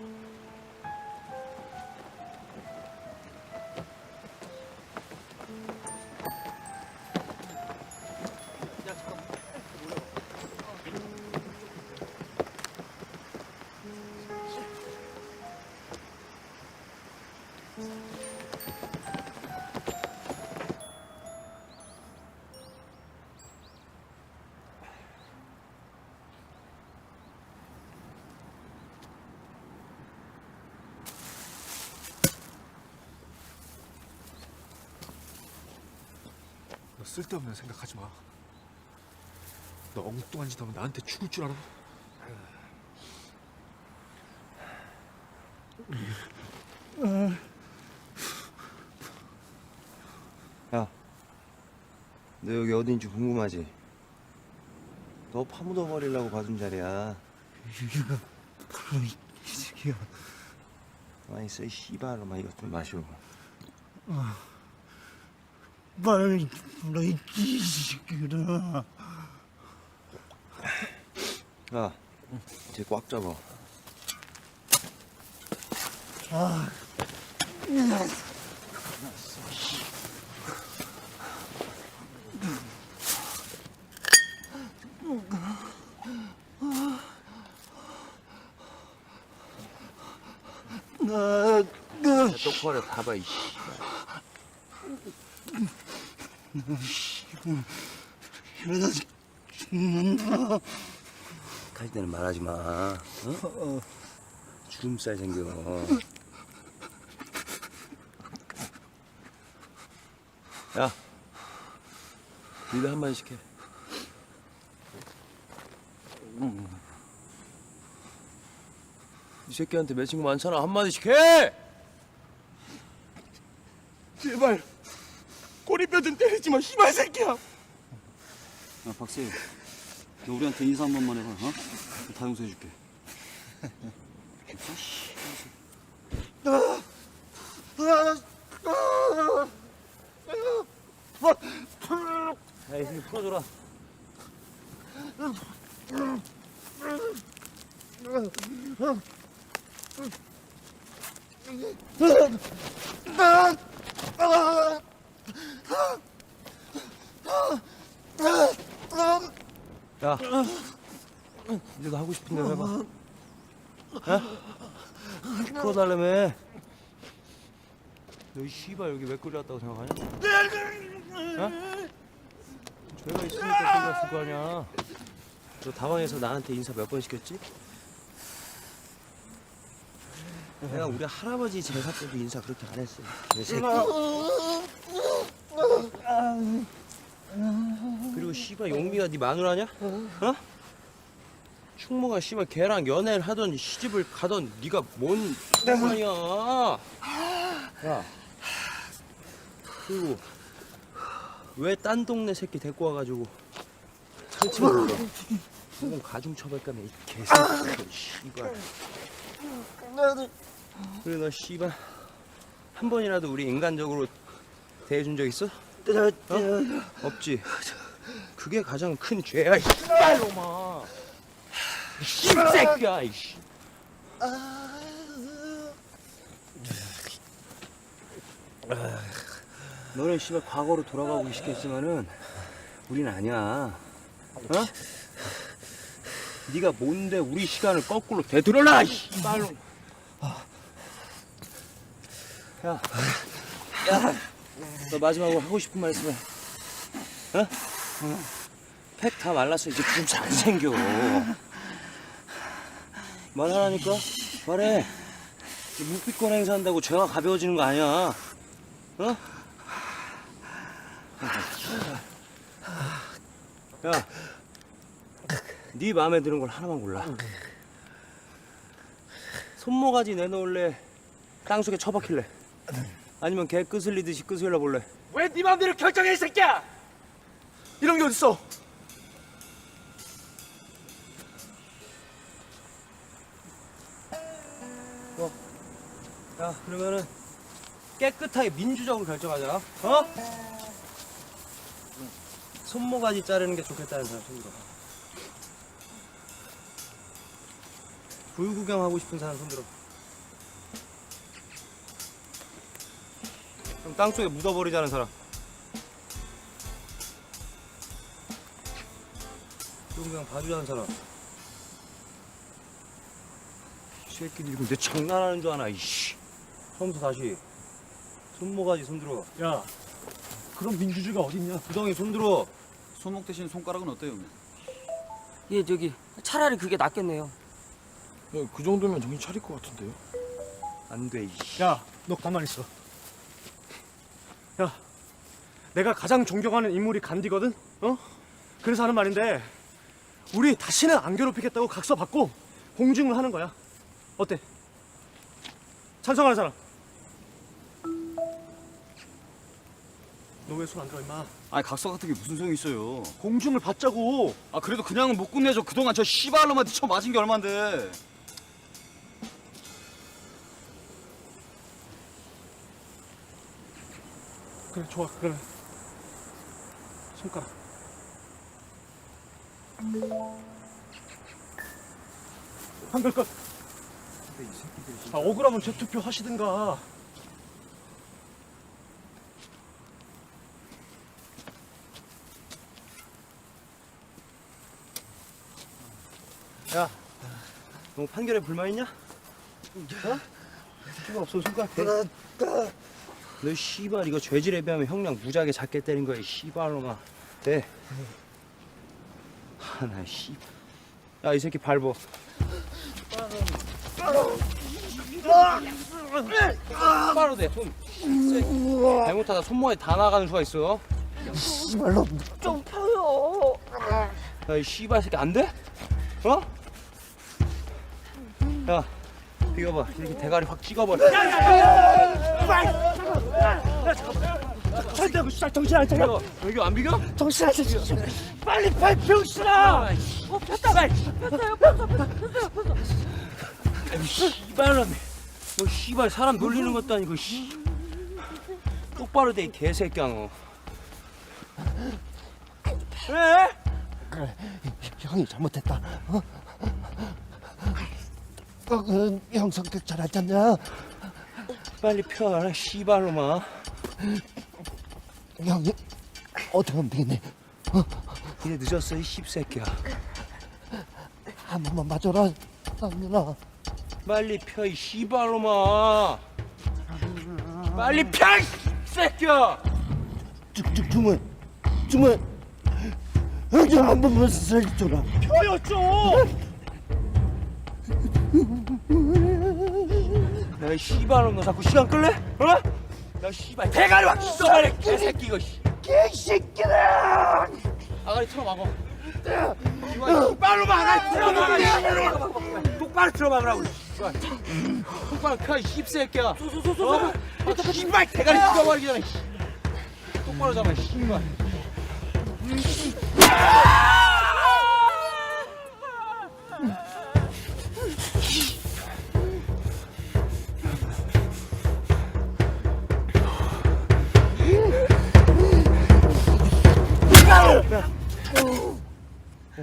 음. 너 쓸데없는 생각하지 마. 너 엉뚱한 짓 하면 나한테 죽을 줄 알아? 야, 너 여기 어딘지 궁금하지? 너 파묻어 버리려고 봐준 자리야. 여기가 바로 이 새끼야. 많이 써, 씨발로만 이것 좀 마시고. 빨리 불러 이 새끼들아. 야, 이제 꽉 잡아. 아, 나, 똑바로 봐봐, 이씨. 이러다 죽는다. 갈 때는 말하지 마. 어? 주름살 생겨. 야, 니도 한마디씩 해. 이 새끼한테 맺힌 거 많잖아. 한 마디씩 해! 제발 뼈좀 때리지 마, 씨발 새끼야. 야, 박세희. 너 우리한테 인사 한 번만 해봐, 어? 다 용서해줄게. 야, 이 새끼 풀어줘라. 야, 니도 하고 싶은 대로 해봐. 야? 풀어달라며. 너이 씨발 여기 왜 끌려왔다고 생각하냐? 어? 죄가 있으니까 끌려왔을 거 아니야. 너 다방에서 나한테 인사 몇 번 시켰지? 내가 우리 할아버지 제사 때도 인사 그렇게 안 했어. 내 새끼. 그리고 씨발 용미가 네 마누라냐? 어? 충모가 씨발 걔랑 연애를 하던 시집을 가던 네가 뭔 상관이야? 야. 그리고 왜 딴 동네 새끼 데리고 와가지고 상처를 줘? 그건 가중 처벌감에 이 개새끼 씨발. 그래 너 씨발 한 번이라도 우리 인간적으로 대해준 적 있어? 어? 없지. 그게 가장 큰 죄야, 이 씨발놈아. 이 씨새끼야, 이 씨. 너는 씨발 과거로 돌아가고 싶겠지만은 우린 아니야. 어? 네가 뭔데 우리 시간을 거꾸로 되돌려라, 이 씨발놈. 야, 야, 너 마지막으로 하고 싶은 말 있으면, 어? 팩다 말랐어. 이제 구름 잘 생겨. 말하라니까? 말해. 묵비권 행사한다고 죄가 가벼워지는 거 아니야. 어? 야, 네 마음에 드는 걸 하나만 골라. 손모가지 내놓을래? 땅속에 처박힐래? 아니면 개 끄슬리듯이 끄슬려 볼래? 왜네 맘대로 결정해, 이 새끼야? 이런 게 어딨어? 야, 그러면은 깨끗하게 민주적으로 결정하자. 어? 손모가지 자르는 게 좋겠다는 사람 손들어. 불 구경하고 싶은 사람 손들어. 그럼 땅 속에 묻어버리자는 사람. 그럼 그냥 봐주자는 사람. 이 새끼들 이거 내 장난하는 줄 아나, 이씨. 처음부터 다시. 손모가지 손들어. 야, 그럼 민주주의가 어딨냐? 구덩이 손들어. 손목 대신 손가락은 어때요? 형님? 예, 저기 차라리 그게 낫겠네요. 그 정도면 정신 차릴 것 같은데요? 안 돼, 이씨. 야, 너 가만히 있어. 야, 내가 가장 존경하는 인물이 간디거든? 어? 그래서 하는 말인데, 우리 다시는 안 괴롭히겠다고 각서 받고 공증을 하는 거야. 어때? 찬성하는 사람? 너 왜 손 안 들어, 임마? 아니 각서 같은 게 무슨 소용이 있어요? 공증을 받자고. 아 그래도 그냥은 못 끝내죠. 그동안 저 씨발놈한테 쳐 맞은 게 얼만데. 그래, 좋아, 그래. 손가락. 한글 것. 아, 억울하면 재투표 하시든가. 야, 너 판결에 불만 있냐? 어? 필요 없어, 손가락 대. 너 씨발 이거 죄질에 비하면 형량 무지하게 작게 때린 거야, 이 씨발놈아. 대. 하나 씨. 야, 이 새끼 밟어. 바로 돼, 손. 잘못하다 손모에 다 나가는 수가 있어. 씨발로 좀 펴요. 야, 이 씨발 새끼 안 돼? 어? 야, 비워봐. 이렇게 대가리 확 찍어버려. 절대 씨 정신 안 차려. 여기 안 비겨? 정신 안 차려. 빨리 빨리 병신아. 어, 폈다. 폈어요, 폈어, 폈어, 폈어요, 폈어. 씨발놈. 너 씨발 사람 놀리는 것도 아니고 씨. 똑바로 돼, 이 개새끼야 너. 그래? 형이 잘못했다. 어? 어, 그, 형 성격 잘 알잖냐. 빨리 펴라, 씨발놈아. 형이 어떻게 하면 되겠니? 이제 늦었어, 이 씹새끼야. 한 번만 봐줘라, 상민아. 빨리 펴, 이 씨발놈아. 빨리 펴, 이 새끼야. 쭉쭉 주문, 주문. 형이 한 번만 살려줘라. 펴요, 좀! 이 씨발놈 너 자꾸 시간 끌래? 어? 야, 씨발 대가리 확 찢어버려, 개새끼 이거. 씨. 개새끼들아! 아가리 틀어 막어. 이거 씨발놈아 아가리 틀어막어. 똑바로 틀어 막으라고. 씨발. 똑바로 펴, 이 씹새끼야. 어? 아, 씨발 대가리 찢어버리기 전에. 씨. 똑바로 잡아, 씨발. あ